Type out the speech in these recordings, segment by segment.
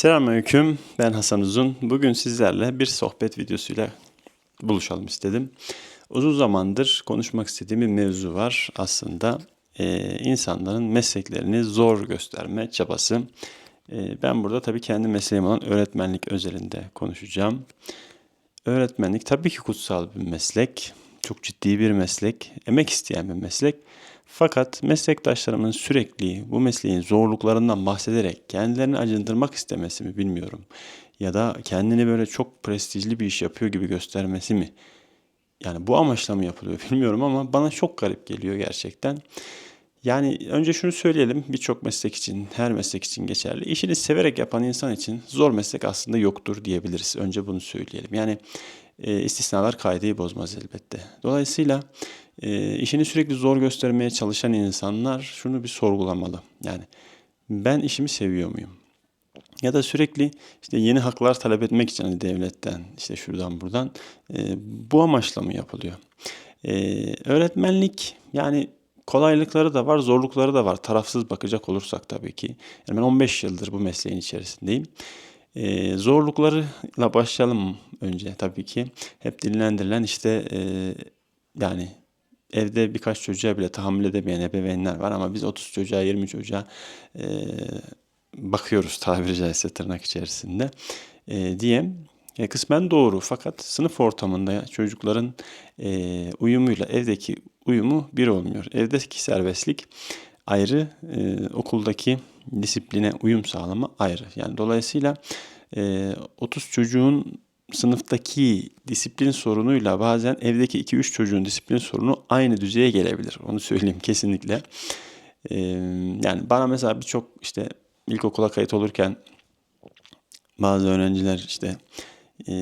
Selamünaleyküm. Ben Hasan Uzun. Bugün sizlerle bir sohbet videosuyla buluşalım istedim. Uzun zamandır konuşmak istediğim bir mevzu var. Aslında Ee, insanların mesleklerini zor gösterme çabası. Ee, ben burada tabii kendi mesleğim olan öğretmenlik özelinde konuşacağım. Öğretmenlik tabii ki kutsal bir meslek. Çok ciddi bir meslek. Emek isteyen bir meslek. Fakat meslektaşlarımın sürekli bu mesleğin zorluklarından bahsederek kendilerini acındırmak istemesi mi bilmiyorum. Ya da kendini böyle çok prestijli bir iş yapıyor gibi göstermesi mi? Yani bu amaçla mı yapılıyor bilmiyorum ama bana çok garip geliyor gerçekten. Yani önce şunu söyleyelim birçok meslek için, her meslek için geçerli. İşini severek yapan insan için zor meslek aslında yoktur diyebiliriz. Önce bunu söyleyelim. Yani e, istisnalar kaideyi bozmaz elbette. Dolayısıyla e, işini sürekli zor göstermeye çalışan insanlar şunu bir sorgulamalı. Yani ben işimi seviyor muyum? Ya da sürekli işte yeni haklar talep etmek için hani devletten işte şuradan buradan e, bu amaçla mı yapılıyor? E, öğretmenlik yani kolaylıkları da var, zorlukları da var. Tarafsız bakacak olursak tabii ki. Yani ben 15 yıldır bu mesleğin içerisindeyim. E, zorluklarıyla başlayalım önce tabii ki. Hep dinlendirilen işte e, yani evde birkaç çocuğa bile tahammül edemeyen ebeveynler var ama biz 30 çocuğa 20 çocuğa e, bakıyoruz tabiri caizse tırnak içerisinde e, diye e, kısmen doğru fakat sınıf ortamında çocukların e, uyumuyla evdeki uyumu bir olmuyor. Evdeki serbestlik ayrı, e, okuldaki disipline uyum sağlama ayrı. Yani dolayısıyla e, 30 çocuğun sınıftaki disiplin sorunuyla bazen evdeki 2-3 çocuğun disiplin sorunu aynı düzeye gelebilir. Onu söyleyeyim kesinlikle. E, yani bana mesela birçok işte ilkokula kayıt olurken bazı öğrenciler işte e,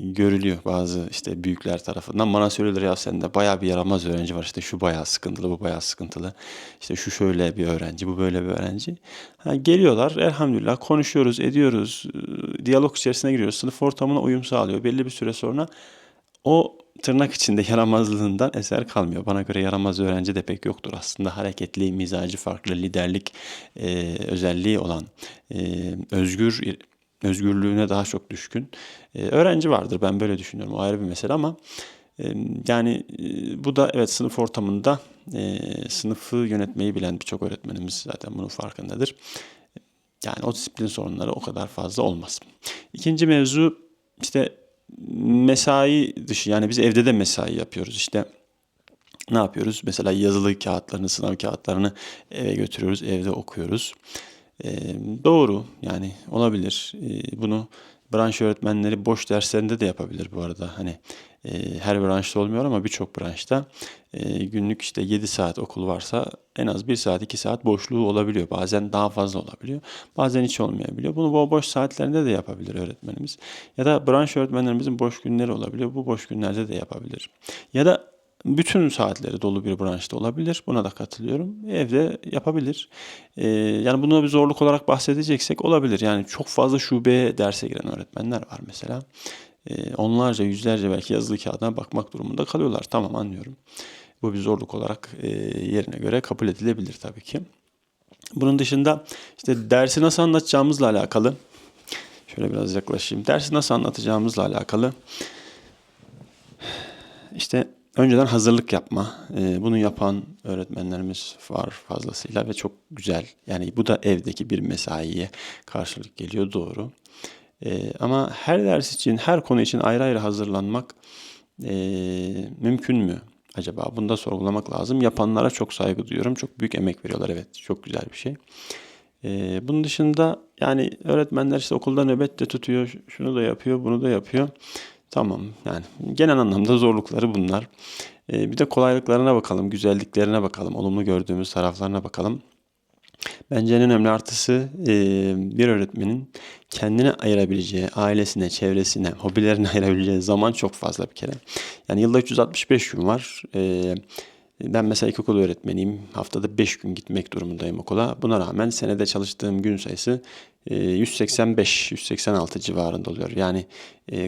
görülüyor bazı işte büyükler tarafından bana söylüyorlar ya sende bayağı bir yaramaz öğrenci var işte şu bayağı sıkıntılı bu bayağı sıkıntılı işte şu şöyle bir öğrenci bu böyle bir öğrenci ha, geliyorlar elhamdülillah konuşuyoruz ediyoruz diyalog içerisine giriyoruz sınıf ortamına uyum sağlıyor belli bir süre sonra o tırnak içinde yaramazlığından eser kalmıyor. Bana göre yaramaz öğrenci de pek yoktur aslında. Hareketli, mizacı farklı, liderlik e, özelliği olan, e, özgür özgürlüğüne daha çok düşkün e, öğrenci vardır. Ben böyle düşünüyorum. O ayrı bir mesele ama e, yani e, bu da evet sınıf ortamında e, sınıfı yönetmeyi bilen birçok öğretmenimiz zaten bunun farkındadır. Yani o disiplin sorunları o kadar fazla olmaz. İkinci mevzu işte mesai dışı yani biz evde de mesai yapıyoruz işte ne yapıyoruz? Mesela yazılı kağıtlarını, sınav kağıtlarını eve götürüyoruz, evde okuyoruz. Ee, doğru yani olabilir. Ee, bunu branş öğretmenleri boş derslerinde de yapabilir bu arada. Hani e, her branşta olmuyor ama birçok branşta e, günlük işte 7 saat okul varsa en az 1 saat 2 saat boşluğu olabiliyor. Bazen daha fazla olabiliyor. Bazen hiç olmayabiliyor. Bunu bu boş saatlerinde de yapabilir öğretmenimiz. Ya da branş öğretmenlerimizin boş günleri olabiliyor. Bu boş günlerde de yapabilir. Ya da bütün saatleri dolu bir branşta olabilir. Buna da katılıyorum. Evde yapabilir. Ee, yani bunu bir zorluk olarak bahsedeceksek olabilir. Yani çok fazla şubeye derse giren öğretmenler var mesela. Ee, onlarca, yüzlerce belki yazılı kağıdına bakmak durumunda kalıyorlar. Tamam anlıyorum. Bu bir zorluk olarak e, yerine göre kabul edilebilir tabii ki. Bunun dışında işte dersi nasıl anlatacağımızla alakalı şöyle biraz yaklaşayım. Dersi nasıl anlatacağımızla alakalı işte önceden hazırlık yapma. E, bunu yapan öğretmenlerimiz var fazlasıyla ve çok güzel. Yani bu da evdeki bir mesaiye karşılık geliyor doğru. E, ama her ders için, her konu için ayrı ayrı hazırlanmak e, mümkün mü? Acaba bunu da sorgulamak lazım. Yapanlara çok saygı duyuyorum. Çok büyük emek veriyorlar. Evet çok güzel bir şey. Bunun dışında yani öğretmenler işte okulda nöbet de tutuyor, şunu da yapıyor, bunu da yapıyor. Tamam yani genel anlamda zorlukları bunlar. Ee, bir de kolaylıklarına bakalım, güzelliklerine bakalım, olumlu gördüğümüz taraflarına bakalım. Bence en önemli artısı e, bir öğretmenin kendine ayırabileceği, ailesine, çevresine, hobilerine ayırabileceği zaman çok fazla bir kere. Yani yılda 365 gün var. E, ben mesela ilkokul öğretmeniyim. Haftada 5 gün gitmek durumundayım okula. Buna rağmen senede çalıştığım gün sayısı 185-186 civarında oluyor. Yani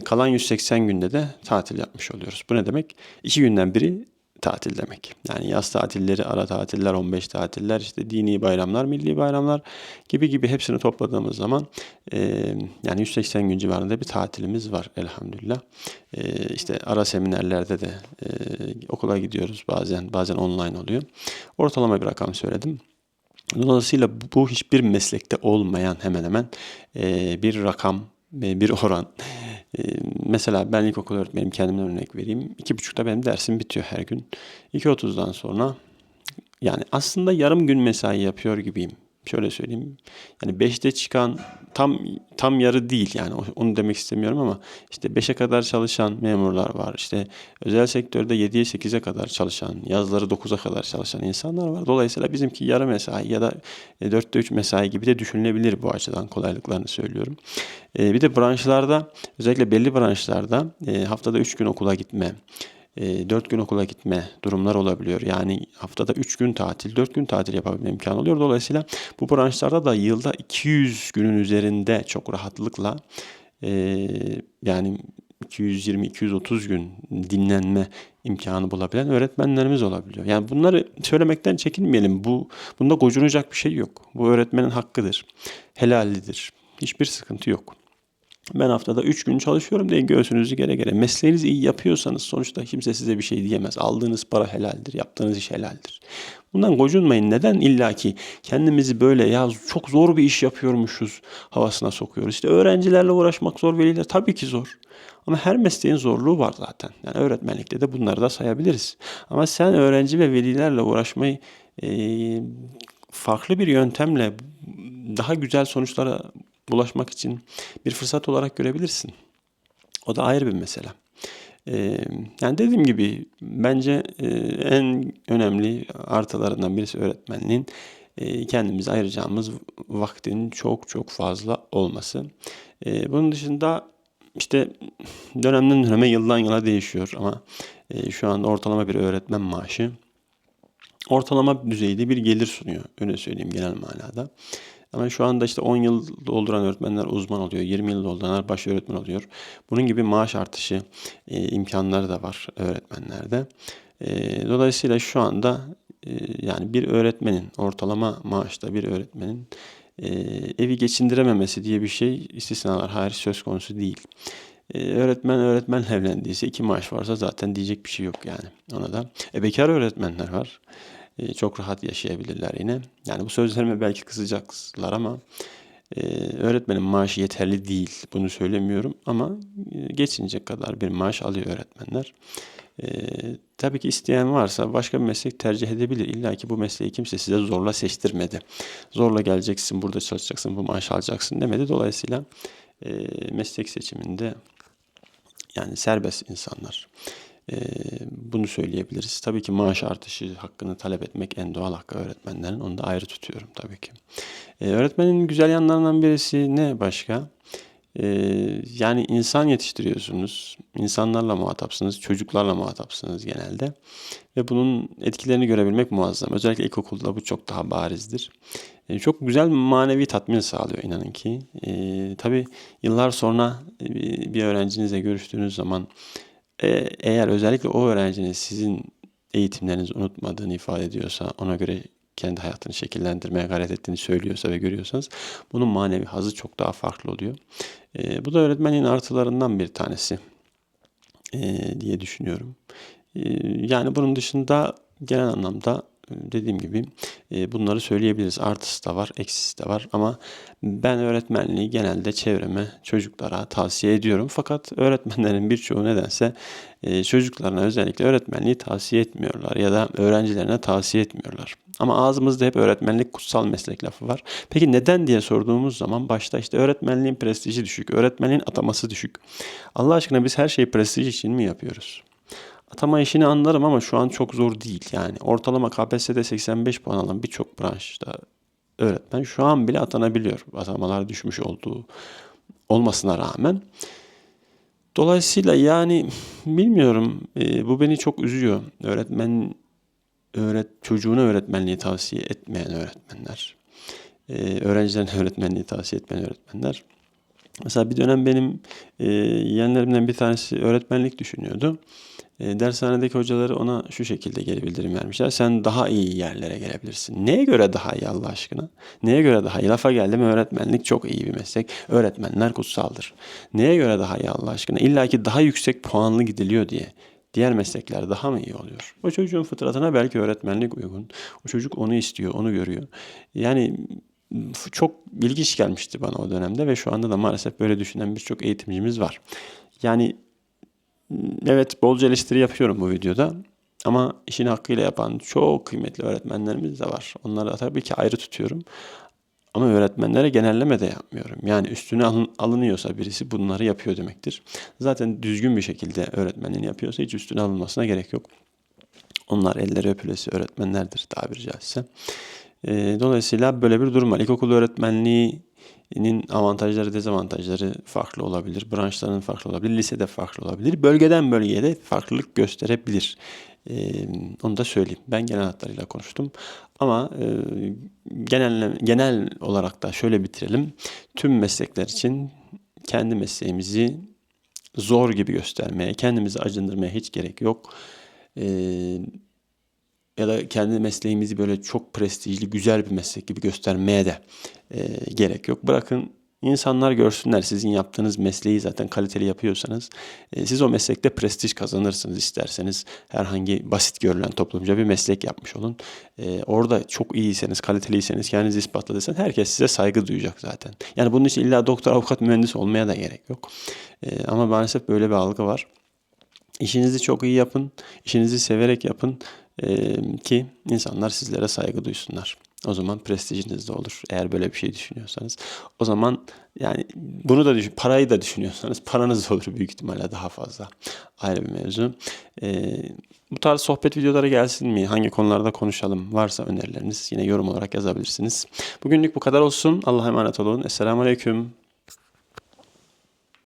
kalan 180 günde de tatil yapmış oluyoruz. Bu ne demek? İki günden biri tatil demek. Yani yaz tatilleri, ara tatiller, 15 tatiller, işte dini bayramlar, milli bayramlar gibi gibi hepsini topladığımız zaman e, yani 180 gün civarında bir tatilimiz var elhamdülillah. E, işte ara seminerlerde de e, okula gidiyoruz bazen, bazen online oluyor. Ortalama bir rakam söyledim. Dolayısıyla bu hiçbir meslekte olmayan hemen hemen e, bir rakam, e, bir oran. E, mesela ben ilkokul öğretmenim kendimden örnek vereyim. İki buçukta benim dersim bitiyor her gün. 2.30'dan sonra yani aslında yarım gün mesai yapıyor gibiyim şöyle söyleyeyim. Yani 5'te çıkan tam tam yarı değil yani onu demek istemiyorum ama işte 5'e kadar çalışan memurlar var. İşte özel sektörde 7'ye 8'e kadar çalışan, yazları 9'a kadar çalışan insanlar var. Dolayısıyla bizimki yarı mesai ya da 4'te 3 mesai gibi de düşünülebilir bu açıdan kolaylıklarını söylüyorum. E, bir de branşlarda özellikle belli branşlarda e, haftada 3 gün okula gitme, e, 4 gün okula gitme durumlar olabiliyor. Yani haftada 3 gün tatil, 4 gün tatil yapabilme imkanı oluyor. Dolayısıyla bu branşlarda da yılda 200 günün üzerinde çok rahatlıkla e, yani 220-230 gün dinlenme imkanı bulabilen öğretmenlerimiz olabiliyor. Yani bunları söylemekten çekinmeyelim. Bu bunda gocunacak bir şey yok. Bu öğretmenin hakkıdır. Helallidir. Hiçbir sıkıntı yok. Ben haftada 3 gün çalışıyorum diye göğsünüzü gere gere. Mesleğinizi iyi yapıyorsanız sonuçta kimse size bir şey diyemez. Aldığınız para helaldir, yaptığınız iş helaldir. Bundan gocunmayın. Neden illaki kendimizi böyle ya çok zor bir iş yapıyormuşuz havasına sokuyoruz? İşte öğrencilerle uğraşmak zor, veliler tabii ki zor. Ama her mesleğin zorluğu var zaten. Yani öğretmenlikte de bunları da sayabiliriz. Ama sen öğrenci ve velilerle uğraşmayı e, farklı bir yöntemle daha güzel sonuçlara bulaşmak için bir fırsat olarak görebilirsin. O da ayrı bir mesele. Yani dediğim gibi bence en önemli artılarından birisi öğretmenliğin kendimize ayıracağımız vaktin çok çok fazla olması. Bunun dışında işte dönemden döneme yıldan yıla değişiyor ama şu an ortalama bir öğretmen maaşı ortalama düzeyde bir gelir sunuyor. Öyle söyleyeyim genel manada. Ama şu anda işte 10 yıl dolduran öğretmenler uzman oluyor. 20 yıl dolduranlar baş öğretmen oluyor. Bunun gibi maaş artışı e, imkanları da var öğretmenlerde. E, dolayısıyla şu anda e, yani bir öğretmenin ortalama maaşta bir öğretmenin e, evi geçindirememesi diye bir şey istisnalar hariç söz konusu değil. Ee, öğretmen öğretmen evlendiyse iki maaş varsa zaten diyecek bir şey yok yani ona da. E bekar öğretmenler var. E, çok rahat yaşayabilirler yine. Yani bu sözlerime belki kızacaklar ama e, öğretmenin maaşı yeterli değil. Bunu söylemiyorum ama e, geçinecek kadar bir maaş alıyor öğretmenler. Tabii ki isteyen varsa başka bir meslek tercih edebilir. İlla ki bu mesleği kimse size zorla seçtirmedi. Zorla geleceksin, burada çalışacaksın, bu maaş alacaksın demedi. Dolayısıyla meslek seçiminde yani serbest insanlar. Ee, bunu söyleyebiliriz. Tabii ki maaş artışı hakkını talep etmek en doğal hakkı öğretmenlerin. Onu da ayrı tutuyorum tabii ki. Ee, öğretmenin güzel yanlarından birisi ne başka? Ee, yani insan yetiştiriyorsunuz. insanlarla muhatapsınız. Çocuklarla muhatapsınız genelde. Ve bunun etkilerini görebilmek muazzam. Özellikle ilkokulda bu çok daha barizdir. çok güzel manevi tatmin sağlıyor inanın ki. tabii yıllar sonra bir öğrencinizle görüştüğünüz zaman e, eğer özellikle o öğrencinin sizin eğitimlerinizi unutmadığını ifade ediyorsa, ona göre kendi hayatını şekillendirmeye gayret ettiğini söylüyorsa ve görüyorsanız bunun manevi hazı çok daha farklı oluyor. E, bu da öğretmenin artılarından bir tanesi e, diye düşünüyorum. E, yani bunun dışında genel anlamda dediğim gibi e, bunları söyleyebiliriz. Artısı da var, eksisi de var ama ben öğretmenliği genelde çevreme, çocuklara tavsiye ediyorum. Fakat öğretmenlerin birçoğu nedense e, çocuklarına özellikle öğretmenliği tavsiye etmiyorlar ya da öğrencilerine tavsiye etmiyorlar. Ama ağzımızda hep öğretmenlik kutsal meslek lafı var. Peki neden diye sorduğumuz zaman başta işte öğretmenliğin prestiji düşük, öğretmenliğin ataması düşük. Allah aşkına biz her şeyi prestij için mi yapıyoruz? Atama işini anlarım ama şu an çok zor değil. Yani ortalama KPSS'de 85 puan alan birçok branşta öğretmen şu an bile atanabiliyor. Atamalar düşmüş olduğu olmasına rağmen. Dolayısıyla yani bilmiyorum e, bu beni çok üzüyor. Öğretmen öğret çocuğuna öğretmenliği tavsiye etmeyen öğretmenler. E, öğrencilerine öğretmenliği tavsiye etmeyen öğretmenler. Mesela bir dönem benim e, yeğenlerimden bir tanesi öğretmenlik düşünüyordu. E, dershanedeki hocaları ona şu şekilde geri bildirim vermişler. Sen daha iyi yerlere gelebilirsin. Neye göre daha iyi Allah aşkına? Neye göre daha iyi? Lafa geldi mi öğretmenlik çok iyi bir meslek. Öğretmenler kutsaldır. Neye göre daha iyi Allah aşkına? İlla ki daha yüksek puanlı gidiliyor diye. Diğer meslekler daha mı iyi oluyor? O çocuğun fıtratına belki öğretmenlik uygun. O çocuk onu istiyor, onu görüyor. Yani çok ilginç gelmişti bana o dönemde ve şu anda da maalesef böyle düşünen birçok eğitimcimiz var. Yani evet bolca eleştiri yapıyorum bu videoda ama işini hakkıyla yapan çok kıymetli öğretmenlerimiz de var. Onları da tabii ki ayrı tutuyorum. Ama öğretmenlere genelleme de yapmıyorum. Yani üstüne alın, alınıyorsa birisi bunları yapıyor demektir. Zaten düzgün bir şekilde öğretmenliğini yapıyorsa hiç üstüne alınmasına gerek yok. Onlar elleri öpülesi öğretmenlerdir tabiri caizse. E, dolayısıyla böyle bir durum var. İlkokul öğretmenliğinin avantajları, dezavantajları farklı olabilir. Branşların farklı olabilir. Lisede farklı olabilir. Bölgeden bölgeye de farklılık gösterebilir. E, onu da söyleyeyim. Ben genel hatlarıyla konuştum. Ama e, genel, genel olarak da şöyle bitirelim. Tüm meslekler için kendi mesleğimizi zor gibi göstermeye, kendimizi acındırmaya hiç gerek yok. Eee ya da kendi mesleğimizi böyle çok prestijli, güzel bir meslek gibi göstermeye de e, gerek yok. Bırakın insanlar görsünler sizin yaptığınız mesleği zaten kaliteli yapıyorsanız e, siz o meslekte prestij kazanırsınız isterseniz herhangi basit görülen toplumca bir meslek yapmış olun. E, orada çok iyiyseniz, kaliteliyseniz, kendinizi ispatladıysanız herkes size saygı duyacak zaten. Yani bunun için illa doktor, avukat, mühendis olmaya da gerek yok. E, ama maalesef böyle bir algı var. İşinizi çok iyi yapın, işinizi severek yapın ki insanlar sizlere saygı duysunlar. O zaman prestijiniz de olur. Eğer böyle bir şey düşünüyorsanız. O zaman yani bunu da düşün, parayı da düşünüyorsanız paranız olur büyük ihtimalle daha fazla. Ayrı bir mevzu. Ee, bu tarz sohbet videoları gelsin mi? Hangi konularda konuşalım? Varsa önerileriniz yine yorum olarak yazabilirsiniz. Bugünlük bu kadar olsun. Allah'a emanet olun. Esselamu Aleyküm.